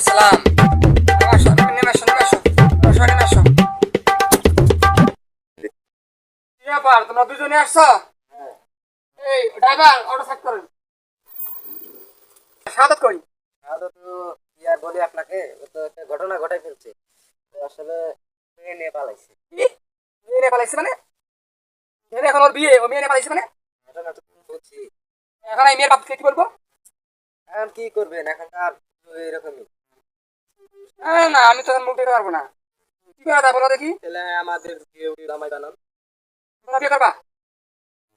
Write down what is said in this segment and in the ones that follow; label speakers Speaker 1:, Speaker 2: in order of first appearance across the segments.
Speaker 1: আসো কি ব্যাপার তোমরা দুজনে আসছো? এই ড্রাইভার অটো চেক করেন। সাদত কই
Speaker 2: আদৌ কি আর বলি আপনাকে তো একটা ঘটনা ঘটাই ফেলছে। আসলে মেয়ে নিয়ে পালাইছে।
Speaker 1: মেয়ে নিয়ে পালাইছে মানে? মেয়ে এখন ওর বিয়ে ও মেয়ে নিয়ে পালাইছে মানে?
Speaker 2: ঘটনা তো বুঝছি
Speaker 1: এখন এই মেয়ের বাপকে কি বলব?
Speaker 2: এখন কি করবেন? এখন আর এরকমই।
Speaker 1: না না আমি তো মুখ দিতে পারব না। কি করে তা বলো দেখি।
Speaker 2: তাহলে আমাদের জামাই বানান।
Speaker 1: তোমরা বিয়ে করবা?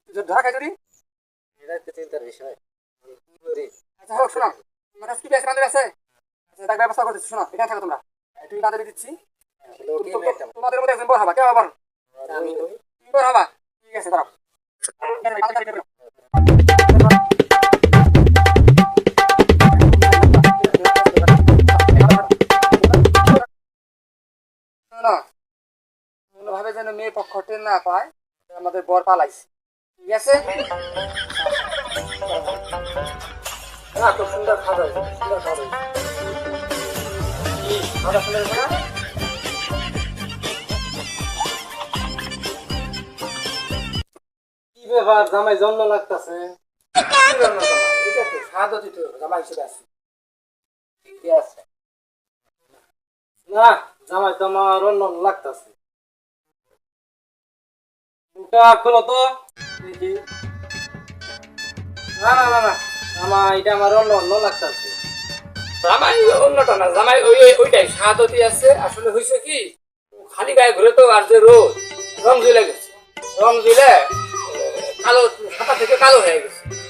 Speaker 1: যদি ধরা খাই যদি।
Speaker 2: এটা একটা চিন্তার বিষয়।
Speaker 1: আচ্ছা হোক শোনো। তোমার কাছে কি আছে বান্ধব আছে? আচ্ছা তার ব্যবস্থা করতেছি শোনো এখানে থাকো তোমরা। তুমি বান্ধবী দিচ্ছি। তোমাদের মধ্যে একজন বড় হবা কেউ আবার। বড় হবা। ঠিক আছে দাঁড়াও। শোনো কোনোভাবে যেন মেয়ে পক্ষ টের না পায় আমাদের বর পালাইছে। ঠিক আছে? না, খুব সুন্দর খাবার সুন্দর খাবার। খাবার সুন্দর না?
Speaker 2: জামাই জন্ম লাগতেছে?
Speaker 1: কি রান্না করবা? এটা তো স্বাদও দিতে জামাই হিসেবে আছে।
Speaker 2: কি আছে। না জামাই তো আমার অন্য লাগতেছে। মুখটা তো। দেখি। না না না আমার এটা আমার অন্য অন্য লাগতেছে।
Speaker 1: জামাই অন্যটা না, জামাই ওই, ওই- ওইটাই স্বাদতি আছে, আসলে হয়েছে কি, খালি গায়ে ঘুরে তো আর যে রোদ, রং জ্বলে গেছে। রং জ্বলে কালো, সাদা থেকে কালো হয়ে গেছে।